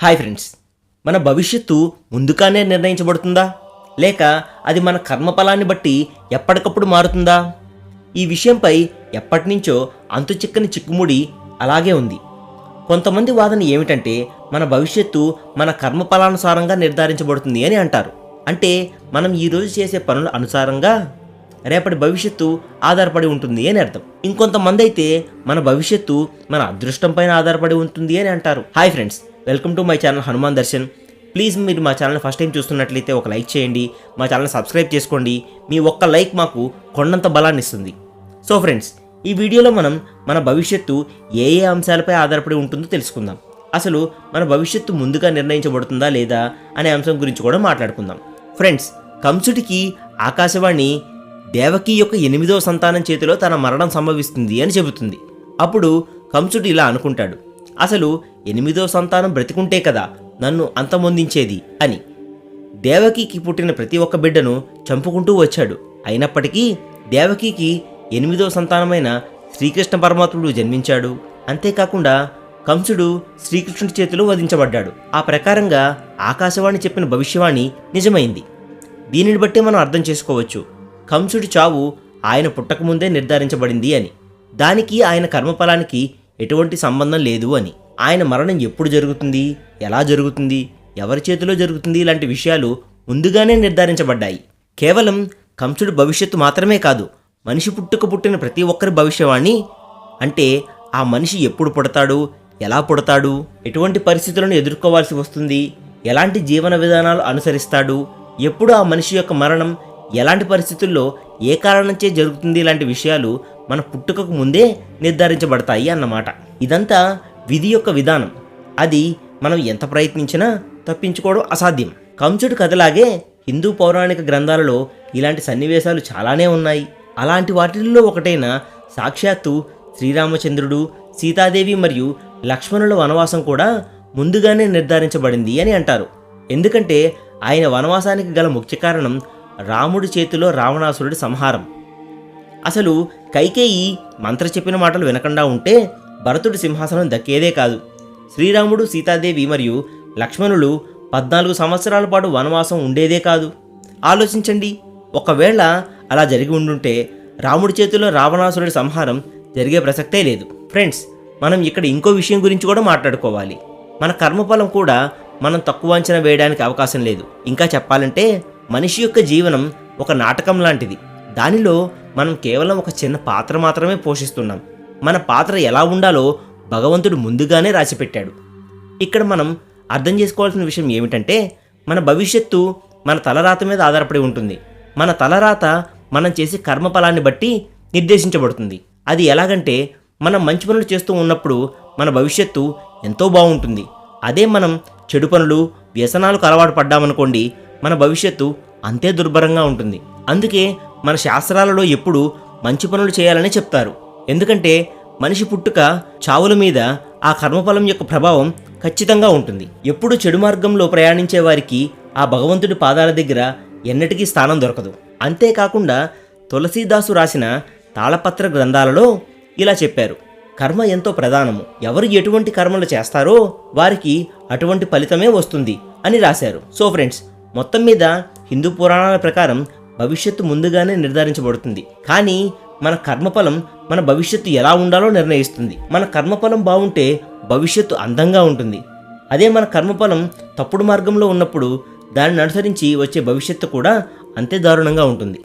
Hi friends మన భవిష్యత్తు ముందుగానే నిర్ణయించబడుతుందా? లేక అది మన కర్మఫలాన్ని బట్టి ఎప్పటికప్పుడు మారుతుందా? ఈ విషయంపై ఎప్పటి నుంచో అంతు చిక్కని చిక్కుముడి అలాగే ఉంది. కొంతమంది వాదన ఏమిటంటే మన భవిష్యత్తు మన కర్మఫలానుసారంగా నిర్ధారించబడుతుంది అని అంటారు. అంటే మనం ఈరోజు చేసే పనుల అనుసారంగా రేపటి భవిష్యత్తు ఆధారపడి ఉంటుంది అని అర్థం. ఇంకొంతమంది అయితే మన భవిష్యత్తు మన అదృష్టం పైన ఆధారపడి ఉంటుంది అని అంటారు. Hi friends welcome to my channel Hanuman Darshan. Please మీరు మా ఛానల్ ఫస్ట్ టైం చూస్తున్నట్లయితే ఒక లైక్ చేయండి మా ఛానల్ సబ్స్క్రైబ్ చేసుకోండి మీ ఒక్క లైక్ మాకు కొండంత బలాన్ని ఇస్తుంది. సో ఫ్రెండ్స్ ఈ వీడియోలో మనం మన భవిష్యత్తు ఏ ఏ అంశాలపై ఆధారపడి ఉంటుందో తెలుసుకుందాం. అసలు మన భవిష్యత్తు ముందుగా నిర్ణయించబడుతుందా లేదా అనే అంశం గురించి కూడా మాట్లాడుకుందాం. ఫ్రెండ్స్ కంసుడికి ఆకాశవాణి దేవకి యొక్క ఎనిమిదవ సంతానం చేతిలో తన మరణం సంభవిస్తుంది అని చెబుతుంది. అప్పుడు కంసుడు ఇలా అనుకుంటాడు అసలు ఎనిమిదో సంతానం బ్రతికుంటే కదా నన్ను అంతమొందించేది అని. దేవకికి పుట్టిన ప్రతి ఒక్క బిడ్డను చంపుకుంటూ వచ్చాడు. అయినప్పటికీ దేవకికి ఎనిమిదో సంతానమైన శ్రీకృష్ణ పరమాత్ముడు జన్మించాడు. అంతేకాకుండా కంసుడు శ్రీకృష్ణుడి చేతిలో వధించబడ్డాడు. ఆ ప్రకారంగా ఆకాశవాణి చెప్పిన భవిష్యవాణి నిజమైంది. దీనిని బట్టి మనం అర్థం చేసుకోవచ్చు. కంసుడి చావు ఆయన పుట్టకముందే నిర్ధారించబడింది అని. దానికి ఆయన కర్మఫలానికి ఎటువంటి సంబంధం లేదు అని. ఆయన మరణం ఎప్పుడు జరుగుతుంది? ఎలా జరుగుతుంది? ఎవరి చేతిలో జరుగుతుంది? ఇలాంటి విషయాలు ముందుగానే నిర్ధారించబడ్డాయి. కేవలం కంసుడు భవిష్యత్తు మాత్రమే కాదు మనిషి పుట్టుక పుట్టిన ప్రతి ఒక్కరి భవిష్యవాణి. అంటే ఆ మనిషి ఎప్పుడు పుడతాడు? ఎలా పుడతాడు? ఎటువంటి పరిస్థితులను ఎదుర్కోవాల్సి వస్తుంది? ఎలాంటి జీవన విధానాలు అనుసరిస్తాడు? ఎప్పుడు ఆ మనిషి యొక్క మరణం? ఎలాంటి పరిస్థితుల్లో ఏ కారణంచే జరుగుతుంది? ఇలాంటి విషయాలు మన పుట్టుకకు ముందే నిర్ధారించబడతాయి అన్నమాట. ఇదంతా విధి యొక్క విధానం. అది మనం ఎంత ప్రయత్నించినా తప్పించుకోవడం అసాధ్యం. కంసుడు కథలాగే హిందూ పౌరాణిక గ్రంథాలలో ఇలాంటి సన్నివేశాలు చాలానే ఉన్నాయి. అలాంటి వాటిల్లో ఒకటైన సాక్షాత్తు శ్రీరామచంద్రుడు సీతాదేవి మరియు లక్ష్మణుల వనవాసం కూడా ముందుగానే నిర్ధారించబడింది అని అంటారు. ఎందుకంటే ఆయన వనవాసానికి గల ముఖ్య కారణం రాముడి చేతిలో రావణాసురుడి సంహారం. అసలు కైకేయి మంత్ర చెప్పిన మాటలు వినకుండా ఉంటే భరతుడి సింహాసనం దక్కేదే కాదు. శ్రీరాముడు సీతాదేవి మరియు లక్ష్మణులు పద్నాలుగు సంవత్సరాల పాటు వనవాసం ఉండేదే కాదు. ఆలోచించండి ఒకవేళ అలా జరిగి ఉండుంటే రాముడి చేతిలో రావణాసురుడి సంహారం జరిగే ప్రసక్తే లేదు. ఫ్రెండ్స్ మనం ఇక్కడ ఇంకో విషయం గురించి కూడా మాట్లాడుకోవాలి. మన కర్మఫలం కూడా మనం తక్కువ అంచనా వేయడానికి అవకాశం లేదు. ఇంకా చెప్పాలంటే మనిషి యొక్క జీవనం ఒక నాటకం లాంటిది. దానిలో మనం కేవలం ఒక చిన్న పాత్ర మాత్రమే పోషిస్తున్నాం. మన పాత్ర ఎలా ఉండాలో భగవంతుడు ముందుగానే రాసిపెట్టాడు. ఇక్కడ మనం అర్థం చేసుకోవాల్సిన విషయం ఏమిటంటే మన భవిష్యత్తు మన తలరాత మీద ఆధారపడి ఉంటుంది. మన తలరాత మనం చేసే కర్మఫలాన్ని బట్టి నిర్దేశించబడుతుంది. అది ఎలాగంటే మనం మంచి పనులు చేస్తూ ఉన్నప్పుడు మన భవిష్యత్తు ఎంతో బాగుంటుంది. అదే మనం చెడు పనులు వ్యసనాలకు అలవాటు పడ్డామనుకోండి మన భవిష్యత్తు అంతే దుర్భరంగా ఉంటుంది. అందుకే మన శాస్త్రాలలో ఎప్పుడు మంచి పనులు చేయాలని చెప్తారు. ఎందుకంటే మనిషి పుట్టుక చావుల మీద ఆ కర్మఫలం యొక్క ప్రభావం ఖచ్చితంగా ఉంటుంది. ఎప్పుడు చెడు మార్గంలో ప్రయాణించే వారికి ఆ భగవంతుడి పాదాల దగ్గర ఎన్నటికీ స్థానం దొరకదు. అంతేకాకుండా తులసీదాసు రాసిన తాళపత్ర గ్రంథాలలో ఇలా చెప్పారు. కర్మ ఎంతో ప్రధానము. ఎవరు ఎటువంటి కర్మలు చేస్తారో వారికి అటువంటి ఫలితమే వస్తుంది అని రాశారు. సో ఫ్రెండ్స్ మొత్తం మీద హిందూ పురాణాల ప్రకారం భవిష్యత్తు ముందుగానే నిర్ధారించబడుతుంది. కానీ మన కర్మఫలం మన భవిష్యత్తు ఎలా ఉండాలో నిర్ణయిస్తుంది. మన కర్మఫలం బాగుంటే భవిష్యత్తు అందంగా ఉంటుంది. అదే మన కర్మఫలం తప్పుడు మార్గంలో ఉన్నప్పుడు దానిని అనుసరించి వచ్చే భవిష్యత్తు కూడా అంతే దారుణంగా ఉంటుంది.